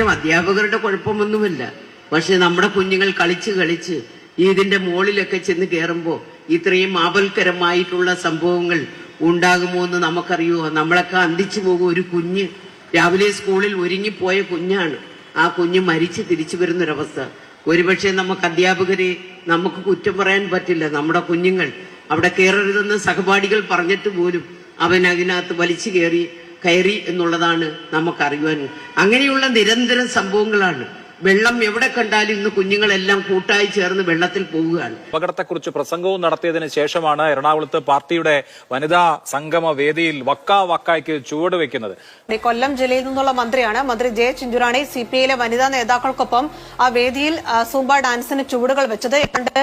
അധ്യാപകരുടെ കുഴപ്പമൊന്നുമില്ല. പക്ഷെ നമ്മുടെ കുഞ്ഞുങ്ങൾ കളിച്ച് കളിച്ച് ഇതിന്റെ മുകളിലൊക്കെ ചെന്ന് കയറുമ്പോൾ ഇത്രയും ആപൽക്കരമായിട്ടുള്ള സംഭവങ്ങൾ ഉണ്ടാകുമോ എന്ന് നമുക്കറിയുമോ നമ്മളൊക്കെ അന്തിച്ചു പോകും. ഒരു കുഞ്ഞ് രാവിലെ സ്കൂളിൽ ഒരുങ്ങിപ്പോയ കുഞ്ഞാണ്. ആ കുഞ്ഞ് മരിച്ച് തിരിച്ചു വരുന്നൊരവസ്ഥ. ഒരുപക്ഷെ നമുക്ക് അധ്യാപകരെ നമുക്ക് കുറ്റം പറയാൻ പറ്റില്ല. നമ്മുടെ കുഞ്ഞുങ്ങൾ അവിടെ കയറരുതെന്ന് സഹപാഠികൾ പറഞ്ഞിട്ട് പോലും അവൻ അതിനകത്ത് വലിച്ചു കയറി കയറി എന്നുള്ളതാണ് നമുക്കറിയുവാൻ. അങ്ങനെയുള്ള നിരന്തരം സംഭവങ്ങളാണ്. വെള്ളം എവിടെ കണ്ടാലും ഇന്ന് കുഞ്ഞുങ്ങളെല്ലാം കൂട്ടായി ചേർന്ന് വെള്ളത്തിൽ പോവുകയാണ്. അപകടത്തെക്കുറിച്ച് പ്രസംഗവും നടത്തിയതിനു ശേഷമാണ് എറണാകുളത്ത് പാർട്ടിയുടെ വനിതാ സംഗമ വേദിയിൽ വക്ക വക്കായ്ക്ക് ചുവട് വെക്കുന്നത്. ഈ കൊല്ലം ജില്ലയിൽ നിന്നുള്ള മന്ത്രിയാണ് മന്ത്രി ജെ ചിഞ്ചുറാണി. സി പി ഐയിലെ വനിതാ നേതാക്കൾക്കൊപ്പം ആ വേദിയിൽ സൂമ്പ സൂംബ ഡാൻസിന് ചുവടുകൾ വെച്ചത്. ഏതാണ്ട്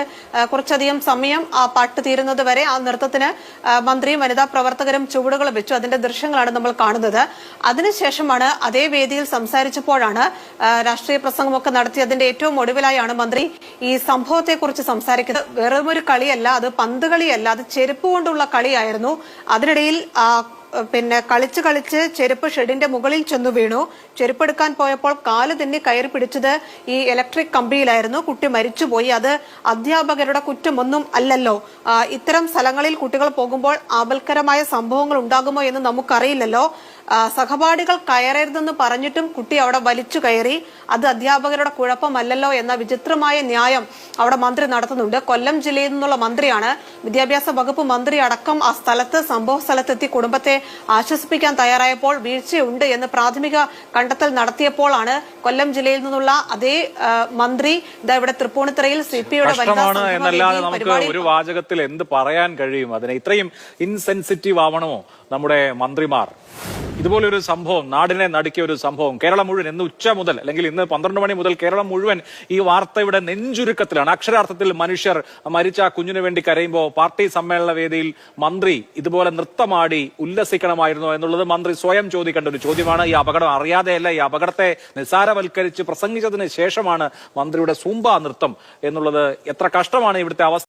കുറച്ചധികം സമയം ആ പാട്ട് തീരുന്നത് വരെ ആ നൃത്തത്തിന് മന്ത്രിയും വനിതാ പ്രവർത്തകരും ചുവടുകൾ വെച്ചു. അതിന്റെ ദൃശ്യങ്ങളാണ് നമ്മൾ കാണുന്നത്. അതിനുശേഷമാണ് അതേ വേദിയിൽ സംസാരിച്ചപ്പോഴാണ് രാഷ്ട്രീയ പ്രസംഗമൊക്കെ നടത്തി. അതിന്റെ ഏറ്റവും ഒടുവിലായാണ് മന്ത്രി ഈ സംഭവത്തെക്കുറിച്ച് സംസാരിക്കുന്നത്. വെറുമൊരു കളിയല്ല അത് പന്ത് കളിയല്ല അത് ചെരുപ്പ് കൊണ്ടുള്ള കളിയായിരുന്നു. അതിനിടയിൽ പിന്നെ കളിച്ച് കളിച്ച് ചെരുപ്പ് ഷെഡിന്റെ മുകളിൽ ചെന്നു വീണു. ചെരുപ്പെടുക്കാൻ പോയപ്പോൾ കാൽ തന്നെ കയറി പിടിച്ചത് ഈ ഇലക്ട്രിക് കമ്പിയിലായിരുന്നു. കുട്ടി മരിച്ചുപോയി. അത് അധ്യാപകരുടെ കുറ്റമൊന്നും അല്ലല്ലോ. ഇത്തരം സ്ഥലങ്ങളിൽ കുട്ടികൾ പോകുമ്പോൾ ആപൽക്കരമായ സംഭവങ്ങൾ ഉണ്ടാകുമോ എന്ന് നമുക്കറിയില്ലല്ലോ. സഹപാഠികൾ കയറരുതെന്ന് പറഞ്ഞിട്ടും കുട്ടി അവിടെ വലിച്ചു കയറി. അത് അധ്യാപകരുടെ കുഴപ്പമല്ലല്ലോ എന്ന വിചിത്രമായ ന്യായം അവിടെ മന്ത്രി നടത്തുന്നുണ്ട്. കൊല്ലം ജില്ലയിൽ നിന്നുള്ള മന്ത്രിയാണ്. വിദ്യാഭ്യാസ വകുപ്പ് മന്ത്രി അടക്കം ആ സ്ഥലത്ത് സംഭവ സ്ഥലത്തെത്തി കുടുംബത്തെ ആശ്വസിപ്പിക്കാൻ തയ്യാറായപ്പോൾ വീഴ്ചയുണ്ട് എന്ന് പ്രാഥമിക കണ്ടെത്തൽ നടത്തിയപ്പോഴാണ് കൊല്ലം ജില്ലയിൽ നിന്നുള്ള അതേ മന്ത്രി ഇതാ ഇവിടെ തൃപ്പൂണിത്തറയിൽ സി പി യുടെ വനിതാ കഷ്ടമാണ് സംഗമ എന്നല്ലാതെ നമുക്ക് ഒരു വാചകത്തിൽ എന്ത് പറയാൻ കഴിയും? അതിനെ ഇത്രയും ഇൻസെൻസിറ്റീവ് ആവണമോ നമ്മുടെ മന്ത്രിമാർ? ഇതുപോലൊരു സംഭവം നാടിനെ നടുക്കിയ ഒരു സംഭവം. കേരളം മുഴുവൻ ഇന്ന് ഉച്ച മുതൽ അല്ലെങ്കിൽ ഇന്ന് പന്ത്രണ്ട് മണി മുതൽ കേരളം മുഴുവൻ ഈ വാർത്തയുടെ നെഞ്ചുരുക്കത്തിലാണ്. അക്ഷരാർത്ഥത്തിൽ മനുഷ്യർ മരിച്ച കുഞ്ഞിനു വേണ്ടി കരയുമ്പോൾ പാർട്ടി സമ്മേളന വേദിയിൽ മന്ത്രി ഇതുപോലെ നൃത്തമാടി ഉല്ലസിക്കണമായിരുന്നു എന്നുള്ളത് മന്ത്രി സ്വയം ചോദിക്കേണ്ട ഒരു ചോദ്യമാണ്. ഈ അപകടം അറിയാതെയല്ല ഈ അപകടത്തെ നിസ്സാരവൽക്കരിച്ച് പ്രസംഗിച്ചതിന് ശേഷമാണ് മന്ത്രിയുടെ സൂമ്പ നൃത്തം എന്നുള്ളത് എത്ര കഷ്ടമാണ് ഇവിടുത്തെ അവസ്ഥ.